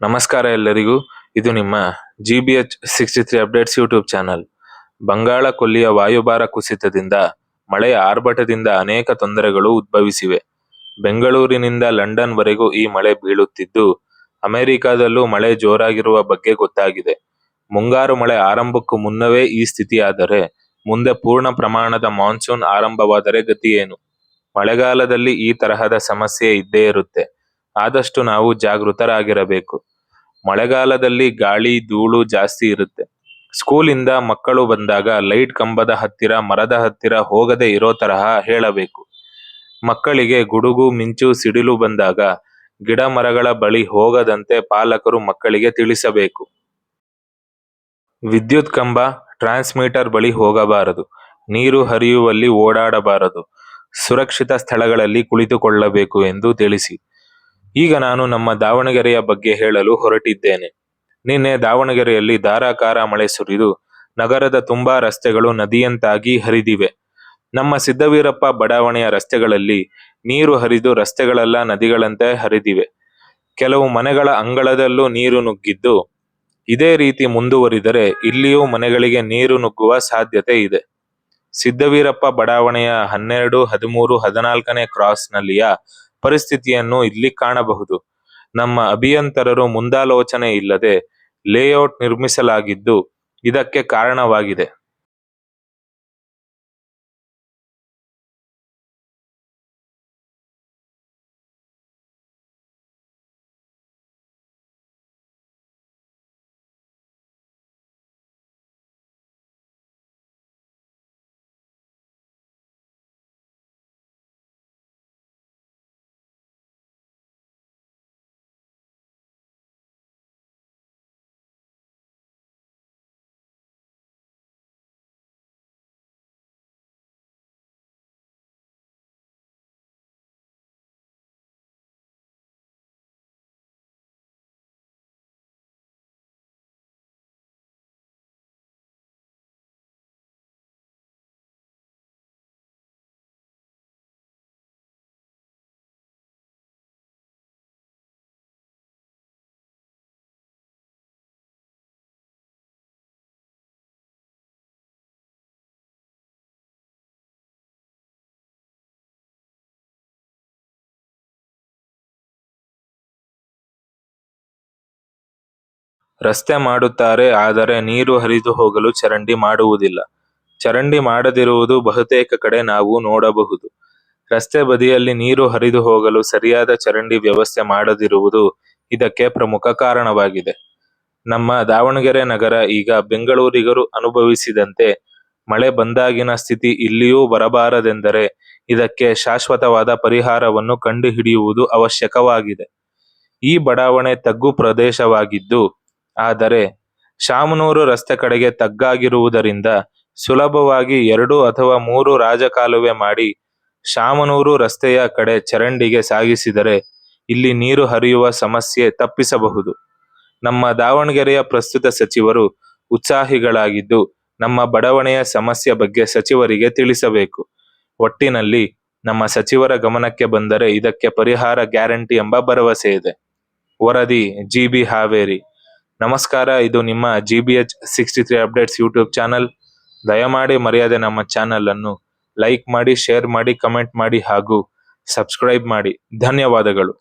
ನಮಸ್ಕಾರ ಎಲ್ಲರಿಗೂ. ಇದು ನಿಮ್ಮ G B H sixty three updates YouTube channel Bengal ಕೊಲ್ಲಿಯ ವಾಯುಭಾರ ಕುಸಿತದಿಂದ ಮಳೆಯ ಆರ್ಭಟದಿಂದ ಅನೇಕ ತೊಂದರೆಗಳು ಉದ್ಭವಿಸಿವೆ. ಬೆಂಗಳೂರಿನಿಂದ ಲಂಡನ್ ವರೆಗೂ ಈ ಮಳೆ ಬೀಳುತ್ತಿದ್ದು, ಅಮೆರಿಕದಲ್ಲೂ ಮಳೆ ಜೋರಾಗಿರುವ ಬಗ್ಗೆ ಗೊತ್ತಾಗಿದೆ. ಮುಂಗಾರು ಮಳೆ ಆರಂಭಕ್ಕೂ ಮುನ್ನವೇ ಈ ಸ್ಥಿತಿಯಾದರೆ, ಮುಂದೆ ಪೂರ್ಣ ಪ್ರಮಾಣದ ಮಾನ್ಸೂನ್ ಆರಂಭವಾದರೆ ಗತಿಯೇನು ಮಳೆಗಾಲದಲ್ಲಿ ಈ ತರಹದ ಸಮಸ್ಯೆ ಇದ್ದೇ ಇರುತ್ತೆ. ಆದಷ್ಟು ನಾವು ಜಾಗೃತರಾಗಿರಬೇಕು. ಮಳೆಗಾಲದಲ್ಲಿ ಗಾಳಿ, ಧೂಳು ಜಾಸ್ತಿ ಇರುತ್ತೆ. ಸ್ಕೂಲಿಂದ ಮಕ್ಕಳು ಬಂದಾಗ ಲೈಟ್ ಕಂಬದ ಹತ್ತಿರ, ಮರದ ಹತ್ತಿರ ಹೋಗದೆ ಇರೋ ತರಹ ಹೇಳಬೇಕು. ಮಕ್ಕಳಿಗೆ ಗುಡುಗು, ಮಿಂಚು, ಸಿಡಿಲು ಬಂದಾಗ ಗಿಡ ಮರಗಳ ಬಳಿ ಹೋಗದಂತೆ ಪಾಲಕರು ಮಕ್ಕಳಿಗೆ ತಿಳಿಸಬೇಕು. ವಿದ್ಯುತ್ ಕಂಬ ಟ್ರಾನ್ಸ್ಮೀಟರ್ ಬಳಿ ಹೋಗಬಾರದು. ನೀರು ಹರಿಯುವಲ್ಲಿ ಓಡಾಡಬಾರದು. ಸುರಕ್ಷಿತ ಸ್ಥಳಗಳಲ್ಲಿ ಕುಳಿತುಕೊಳ್ಳಬೇಕು ಎಂದು ತಿಳಿಸಿ. ಈಗ ನಾನು ನಮ್ಮ ದಾವಣಗೆರೆಯ ಬಗ್ಗೆ ಹೇಳಲು ಹೊರಟಿದ್ದೇನೆ. ನಿನ್ನೆ ದಾವಣಗೆರೆಯಲ್ಲಿ ಧಾರಾಕಾರ ಮಳೆ ಸುರಿದು ನಗರದ ತುಂಬಾ ರಸ್ತೆಗಳು ನದಿಯಂತಾಗಿ ಹರಿದಿವೆ. ನಮ್ಮ ಸಿದ್ದವೀರಪ್ಪ ಬಡಾವಣೆಯ ರಸ್ತೆಗಳಲ್ಲಿ ನೀರು ಹರಿದು ರಸ್ತೆಗಳೆಲ್ಲ ನದಿಗಳಂತೆ ಹರಿದಿವೆ. ಕೆಲವು ಮನೆಗಳ ಅಂಗಳದಲ್ಲೂ ನೀರು ನುಗ್ಗಿದ್ದು, ಇದೇ ರೀತಿ ಮುಂದುವರಿದರೆ ಇಲ್ಲಿಯೂ ಮನೆಗಳಿಗೆ ನೀರು ನುಗ್ಗುವ ಸಾಧ್ಯತೆ ಇದೆ. ಸಿದ್ದವೀರಪ್ಪ ಬಡಾವಣೆಯ ಹನ್ನೆರಡು, ಹದಿಮೂರು, ಹದಿನಾಲ್ಕನೇ ಕ್ರಾಸ್ನಲ್ಲಿಯ ಪರಿಸ್ಥಿತಿಯನ್ನು ಇಲ್ಲಿ ಕಾಣಬಹುದು. ನಮ್ಮ ಅಭಿಯಂತರರು ಮುಂದಾಲೋಚನೆ ಇಲ್ಲದೆ ಲೇಔಟ್ ನಿರ್ಮಿಸಲಾಗಿದ್ದು ಇದಕ್ಕೆ ಕಾರಣವಾಗಿದೆ. ರಸ್ತೆ ಮಾಡುತ್ತಾರೆ, ಆದರೆ ನೀರು ಹರಿದು ಹೋಗಲು ಚರಂಡಿ ಮಾಡುವುದಿಲ್ಲ. ಚರಂಡಿ ಮಾಡದಿರುವುದು ಬಹುತೇಕ ಕಡೆ ನಾವು ನೋಡಬಹುದು. ರಸ್ತೆ ಬದಿಯಲ್ಲಿ ನೀರು ಹರಿದು ಹೋಗಲು ಸರಿಯಾದ ಚರಂಡಿ ವ್ಯವಸ್ಥೆ ಮಾಡದಿರುವುದು ಇದಕ್ಕೆ ಪ್ರಮುಖ ಕಾರಣವಾಗಿದೆ. ನಮ್ಮ ದಾವಣಗೆರೆ ನಗರ ಈಗ ಬೆಂಗಳೂರಿಗರು ಅನುಭವಿಸಿದಂತೆ ಮಳೆ ಬಂದಾಗಿನ ಸ್ಥಿತಿ ಇಲ್ಲಿಯೂ ಬರಬಾರದೆಂದರೆ ಇದಕ್ಕೆ ಶಾಶ್ವತವಾದ ಪರಿಹಾರವನ್ನು ಕಂಡುಹಿಡಿಯುವುದು ಅವಶ್ಯಕವಾಗಿದೆ. ಈ ಬಡಾವಣೆ ತಗ್ಗು ಪ್ರದೇಶವಾಗಿದ್ದು ಆದರೆ ಶಾಮನೂರು ರಸ್ತೆ ಕಡೆಗೆ ತಗ್ಗಾಗಿರುವುದರಿಂದ ಸುಲಭವಾಗಿ ಎರಡು ಅಥವಾ ಮೂರು ರಾಜಕಾಲುವೆ ಮಾಡಿ ಶಾಮನೂರು ರಸ್ತೆಯ ಕಡೆ ಚರಂಡಿಗೆ ಸಾಗಿಸಿದರೆ ಇಲ್ಲಿ ನೀರು ಹರಿಯುವ ಸಮಸ್ಯೆ ತಪ್ಪಿಸಬಹುದು. ನಮ್ಮ ದಾವಣಗೆರೆಯ ಪ್ರಸ್ತುತ ಸಚಿವರು ಉತ್ಸಾಹಿಗಳಾಗಿದ್ದು ನಮ್ಮ ಬಡಾವಣೆಯ ಸಮಸ್ಯೆ ಬಗ್ಗೆ ಸಚಿವರಿಗೆ ತಿಳಿಸಬೇಕು. ಒಟ್ಟಿನಲ್ಲಿ ನಮ್ಮ ಸಚಿವರ ಗಮನಕ್ಕೆ ಬಂದರೆ ಇದಕ್ಕೆ ಪರಿಹಾರ ಗ್ಯಾರಂಟಿ ಎಂಬ ಭರವಸೆ ಇದೆ. ವರದಿ ಜಿ ಬಿ ಹಾವೇರಿ. ನಮಸ್ಕಾರ, ಇದು ನಿಮ್ಮ G B H sixty three updates YouTube channel ದಯಮಾಡಿ ಮರ್ಯಾದೆ ನಮ್ಮ ಚಾನಲ್ ಅನ್ನು ಲೈಕ್ ಮಾಡಿ ಶೇರ್ ಮಾಡಿ ಕಮೆಂಟ್ ಮಾಡಿ ಹಾಗೂ ಸಬ್ಸ್ಕ್ರೈಬ್ ಮಾಡಿ. ಧನ್ಯವಾದಗಳು.